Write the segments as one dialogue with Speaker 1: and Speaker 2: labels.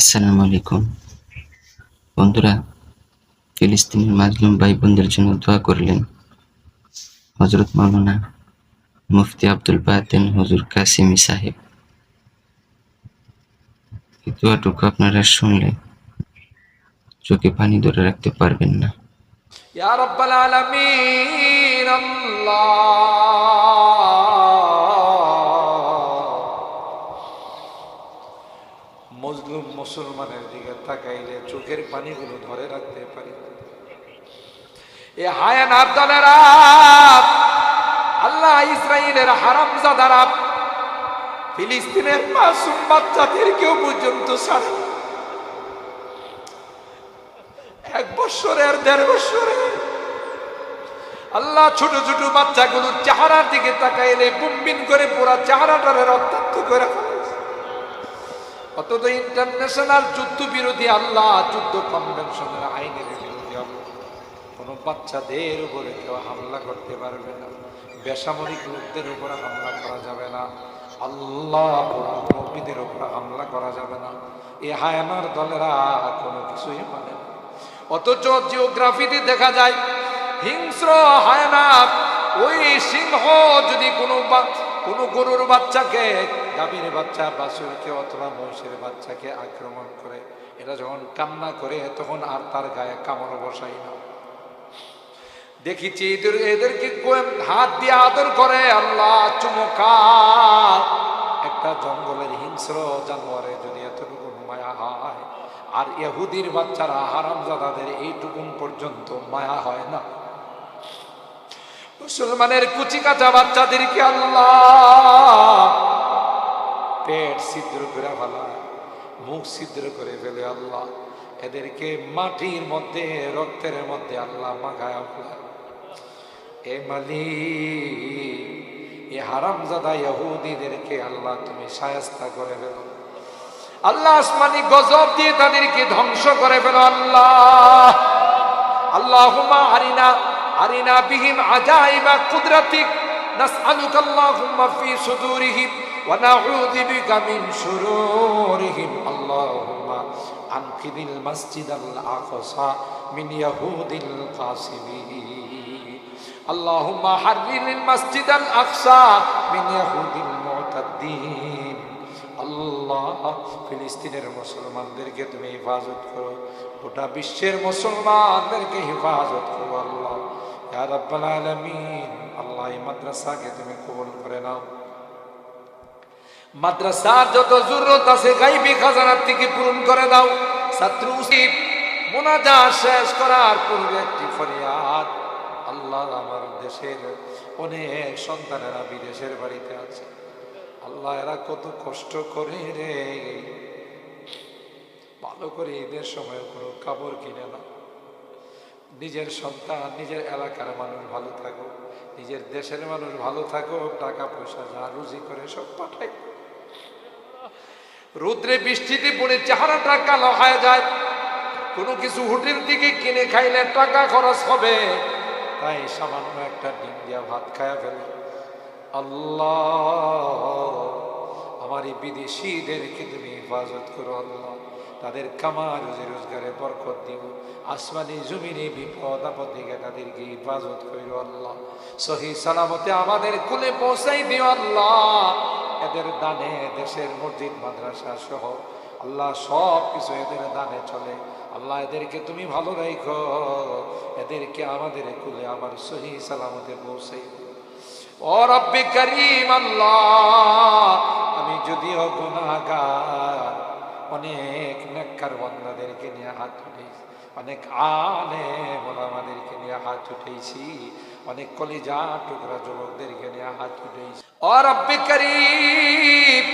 Speaker 1: আসসালামু আলাইকুম। বন্ধুরা, ফিলিস্তিনের মাজলুম ভাই বোনদের জন্য দোয়া করলেন হজরত মাওলানা মুফতি আব্দুল বাতেন হজুর কাসিমি সাহেব। দোয়াটুকু আপনারা শুনলে চোখে পানি ধরে রাখতে পারবেন না।
Speaker 2: আল্লাহ। মজলুম মুসলমানের দিকে তাকাইলে চোখের পানিগুলো ধরে রাখতে পারি। এ হায়ান আব্দালেরা আল্লাহ ইসরায়েলের হারামজাদারা, ফিলিস্তিনের মাসুম বাচ্চাদেরকেও পর্যন্ত ছাড়ে এক বছরের দেড় বছরের আল্লাহ ছোট ছোট বাচ্চাগুলোর চেহারার দিকে তাকাইলে বুমবিন করে পুরা চেহারাটারে রক্তাক্ত করে অথচ ইন্টারন্যাশনাল যুদ্ধ বিরোধী আল্লাহ যুদ্ধ কনভেনশনের আইনের বিরোধী কোন বাচ্চাদের উপরে কেউ হামলা করতে পারবে না। বেসামরিক লোকদের উপরে হামলা করা যাবে না। আল্লাহ নবীদের উপরে হামলা করা যাবে না। এ হায়ানার দলেরা কোনো কিছুই মানে অথচ জিওগ্রাফিতে দেখা যায়, হিংস্র হায়না ওই সিংহ যদি কোনো কোনো গরুর বাচ্চাকে গাভীর বাচ্চা, বাছুরকে অথবা মহিষের বাচ্চাকে আক্রমণ করে এটা যখন কান্না করে, তখন আর তার গায়ে কামড় বসাই না। দেখেছি এদের, এদেরকে হাত দিয়ে আদর করে, আল্লাহ চুমকা। একটা জঙ্গলের হিংস্র জানোয়ারে যদি এতটুকু মায়া হয়, আর ইহুদির বাচ্চারা হারামজাদাদের এইটুকুন পর্যন্ত মায়া হয় না। মুসলমানের কুচি কাঁচা বাচ্চাদেরকে আল্লাহ ছিদ্র করে ফেলায় মুখ ছিদ্র করে ফেলে আল্লাহ। এদেরকে মাটির মধ্যে, রক্তের মধ্যে আল্লাহ মাখায় ফেলায় এ মালি এ হারামজাদা ইহুদিদেরকে আল্লাহ তুমি সায়স্তা করে ফেলো। আল্লাহ আসমানি গজব দিয়ে তাদেরকে ধ্বংস করে ফেলো আল্লাহ। আল্লাহুম্মা আরিনা আরিনা বিহিম আজাইবা কুদরাতিক নাসআলুকা আল্লাহুম্মা ফি সুদুরিহিম ওয়া নাউযু বিকা মিন শুরুরিহিম আল্লাহুম্মা আনকিদিল মাসজিদাল আকসা মিন ইয়াহুদিল কাসিমিন اللهم حرر المسجد الأقصى من يهود المعتدين আল্লাহ ফিলিস্তিনের মুসলমানদেরকে তুমি হেফাজত করো গোটা বিশ্বের মুসলমানদেরকে হেফাজত করো আল্লাহ ইয়া রাব্বাল আলামিন আল্লাহ এই মাদ্রাসাকে তুমি কবুল করে নাও। মাদ্রাসার যত জরুরত আছে, গাইবি খাজানার থেকে পূরণ করে দাও। ছাত্র উচিত মোনাজা শেষ করার পূর্বে একটি ফরিয়াদ। আল্লাহ আমার দেশের অনেক সন্তানেরা বিদেশের বাড়িতে আছে। আল্লাহ এরা কত কষ্ট করে রে। ভালো করে ঈদের সময় কোনো কাপড় কিনে না নিজের সন্তান, নিজের এলাকার মানুষ ভালো থাকুক, নিজের দেশের মানুষ ভালো থাকুক টাকা পয়সা যা রুজি করে সব পাঠাই। রুদ্রে বৃষ্টিতে পড়ে চেহারাটা কালো হয়ে যায়। কোনো কিছু হোটেল থেকে কিনে খাইলে টাকা খরচ হবে। তাই সামান্য একটা ডিম দিয়া ভাত খায়া ফেলে। আল্লাহ, আমার এই বিদেশিদেরকে তুমি হেফাজত করো, আল্লাহ। তাদের কামার রুজি রোজগারে বরকত দিব। আসমানি জমিনে বিপদ আপদ থেকে তাদেরকে হেফাজত করো আল্লাহ। সহি সালামতে আমাদের কুলে পৌঁছাই দিও আল্লাহ। এদের দানে দেশের মসজিদ, মাদ্রাসা সহ আল্লাহ সব কিছু এদের দানে চলে। আল্লাহ এদেরকে তুমি ভালো রাখো। এদেরকে আমাদের কুলে আমার সহি সালামতে পৌঁছাই ও রব্বে করিম আল্লাহ, আমি যদিও গুনাহগার অনেক নেককার বন্দাদেরকে নিয়ে হাত উঠেছি। অনেক আলে আমাদেরকে নিয়ে হাত উঠেছি। অনেক কলিজা টুকরা যুবকদেরকে নিয়ে হাত উঠেছি। ও রব্বে করিম,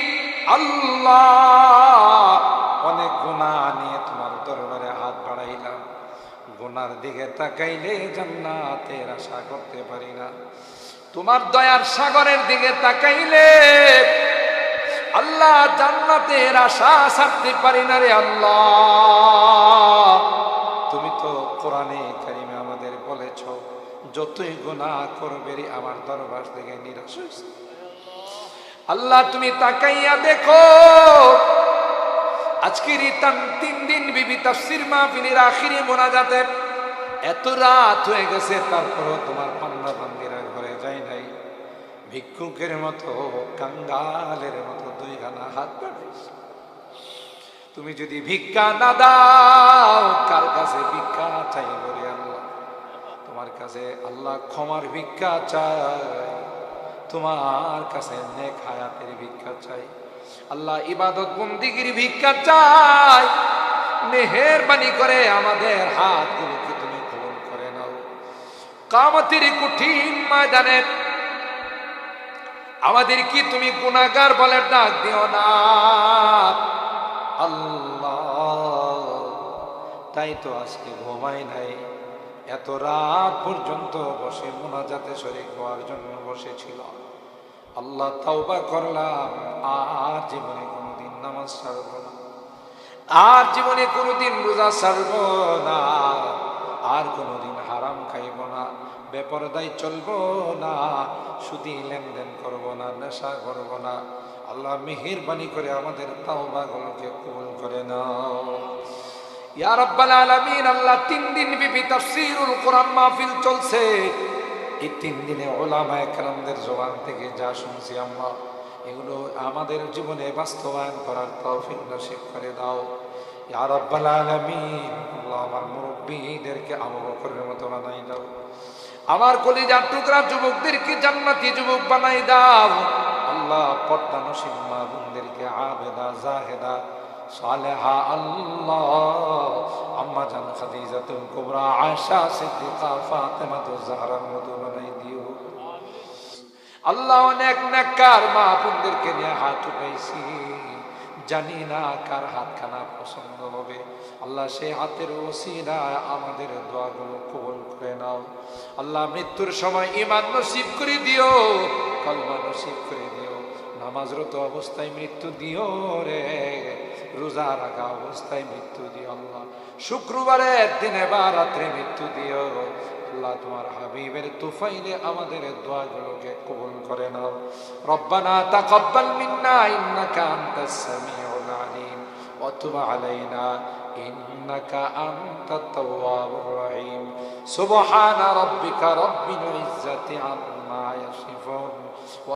Speaker 2: আল্লাহ, অনেক গুণা নিয়ে তোমার দরবারে হাত বাড়াইলাম। গুনার দিকে তাকাইলে জান্নাতের আশা করতে পারি না। তোমার দয়ার সাগরের দিকে তাকাইলে আল্লাহ জান্নাতের আশা ছাড়তে পারি না রে আল্লাহ। তুমি তো কোরআনে কারিমে আমাদের বলেছ, যতই গুনাহ করবে রে, আমার দরবার থেকে নিরাশ হয়েছে আল্লাহ, তুমি তাকাইয়া দেখো, আজকের তিন দিন বিবি তাফসির মাহফিলের আখিরি মোনাজাতে এত রাত হয়ে গেছে, তারপরও তোমার পান্না পান্দিরা ঘরে যায় নাই। ভিক্ষুকের মতো, কাঙ্গালের মতো দুইখানা হাত বাড়িয়েছে। তুমি যদি ভিক্ষা না দাও, কার কাছে ভিক্ষা চাই বলে আল্লাহ? তোমার কাছে আল্লাহ ক্ষমার ভিক্ষা চাই। তোমার কাছে নেক হায়াতের ভিক্ষা চাই। আল্লাহ ইবাদত বন্দিগির ভিক্ষা চাই। মেহেরবানি করে আমাদের হাতগুলোকে তুমি কবুল করে নাও। কামতির কঠিন ময়দানে আমাদের কি তুমি গুণাগার বলে ডাক দিও না? আল্লাহ। তাই তো আজকে ঘুমাই নাই। এত রাত পর্যন্ত বসে মোনাজাতে শরীর হওয়ার জন্য বসেছিল। আল্লাহ তাওবা করলাম, আর জীবনে কোনোদিন নামাজ ছাড়ব না। আর জীবনে কোনোদিন রোজা ছাড়ব না। আর কোনোদিন হারাম খাইব না। বেপরদাই চলবো না, সুদি লেনদেন করব না, নেশা করব না। আল্লাহ মেহেরবানি করে আমাদের তাওবাগুলোকে কবুল করে নাও। ইয়া রাব্বাল আলামিন, আল্লাহ তিন দিন বিবি তাফসীরুল কোরআন মাহফিল চলছে। এই তিন দিনে ওলামা একরামদের জবান থেকে যা শুনছি আমরা, এগুলো আমাদের জীবনে বাস্তবায়ন করার তৌফিক নসিব করে দাও। ইয়া রাব্বাল আলামিন, আল্লাহ আমার মুরব্বীদেরকে আবু বকরের মতো বানাই দাও। আমার কলিজার টুকরা যুবকদেরকে জান্নাতি যুবক বানাই দাও। আল্লাহ পর্দা নসিব মা বোনদেরকে আবেদা, জাহেদা, সালেহা, আল্লাহ। আম্মা জান খাদিজাতুল কুবরা, আয়েশা, সিদ্দিকা ফাতেমাতুজ জাহরার মতো বানাই দিও। আল্লাহ অনেক নেককার মা বোনদেরকে নিয়ে হাত উঠাইছি। জানি না কার হাতখানা পছন্দ হবে। আল্লাহ সে হাতের ওসিলা আমাদের দোয়াগুলো কবল করে নাও। আল্লাহ মৃত্যুর সময় ইমান নসিব করে দিও কলমা নসিব করে দিও। নামাজরত অবস্থায় মৃত্যু দিও রে। রোজা রাখা অবস্থায় মৃত্যু দিও আল্লাহ। শুক্রবারের দিনে বা রাত্রে মৃত্যু দিও। আল্লাহ তোমার হাবিবের তুফাইলে আমাদের দোয়াগুলোকে কবুল করে নাও। রব্বানা তাকাব্বাল মিন্না ইন্নাকা আনতাস সামিউল আলিম। ওয়া তুব আলাইনা ইন্নাকা আনতাত তাওয়াবুর রহিম। সুবহানা রাব্বিকা রাব্বিল ইজ্জাতি আম্মা ইয়াসিফুন।